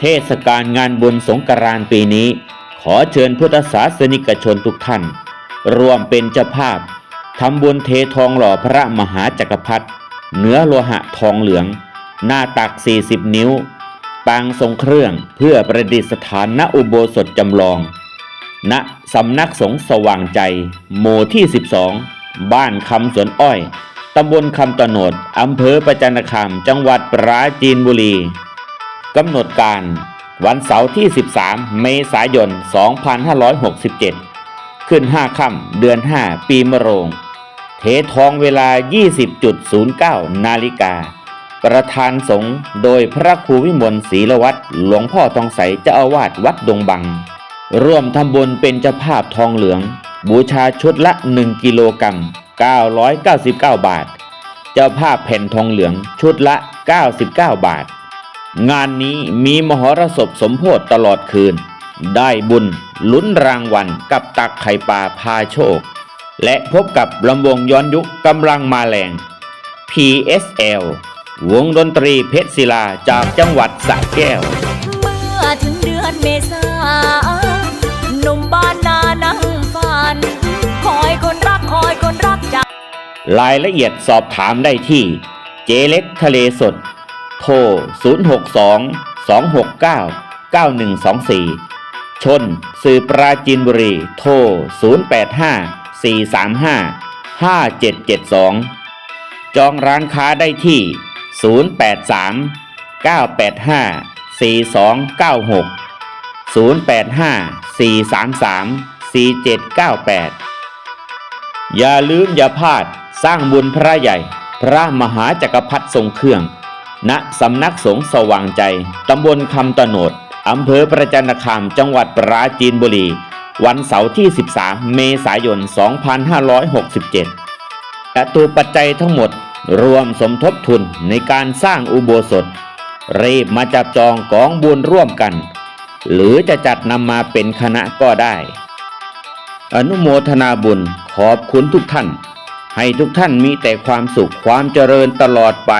เทศกาลงานบุญสงกรานต์ปีนี้ ขอเชิญพุทธศาสนิกชนทุกท่าน ร่วมเป็นเจ้าภาพทำบุญเททองหล่อพระมหาจักรพรรดิเนื้อโลหะทองเหลือง หน้าตัก 40 นิ้ว ปางทรงเครื่องเพื่อประดิษฐานณอุโบสถจำลอง ณสำนักสงฆ์สว่างใจ หมู่ที่ 12 บ้านคำสวนอ้อยตำบลคำตโนดอำเภอประจันคามจังหวัดปราจีนบุรี กำหนดการวันเสาร์ที่ 13 เมษายน 2567 ขึ้น 5 ค่ำเดือน 5 ปีมะโรง เททองเวลา 20.09 นาฬิกา ประธานสงฆ์โดยพระครูวิมลศรีละวัตรหลวงพ่อทองใสเจ้าอาวาสวัดดงบัง ร่วมทำบุญเป็นเจ้าภาพทองเหลือง บูชาชุดละ 1 กิโลกรัม 999 บาท เจ้าภาพแผ่นทองเหลืองชุดละ 99 บาท งานนี้มีมหรสพสมโพธตลอดคืน ได้บุญลุ้นรางวัลกับตักไข่ปลาพาโชค และพบกับลำวงย้อนยุคกำลังมาแรง PSL วงดนตรีเพชรศิลาจากจังหวัดสระแก้ว เมื่อถึงเดือนเมษาหนุ่มบ้านนานั่งฝัน คอยคนรักคอยคนรักจากรายละเอียดสอบถามได้ที่ เจเล็กทะเลสด โทร 062 269 9124 ชน สื่อปราจีนบุรี โทร 085 435 5772 จองร้านค้าได้ที่ 083 985 4296 085 433 4798 อย่าลืมอย่าพลาดสร้างบุญพระใหญ่ พระมหาจักรพรรดิทรงเครื่อง ณสำนักสงฆ์สว่างใจ ตำบลคำตโนดอำเภอประจันตคามจังหวัดปราจีนบุรี วันเสาร์ที่ 13 เมษายน 2567และตัวปัจจัยทั้งหมดรวมสมทบทุนในการสร้างอุโบสถ รีบมาจับจองกองบุญร่วมกัน หรือจะจัดนำมาเป็นคณะก็ได้ อนุโมทนาบุญขอบคุณทุกท่าน ให้ทุกท่านมีแต่ความสุขความเจริญตลอดไป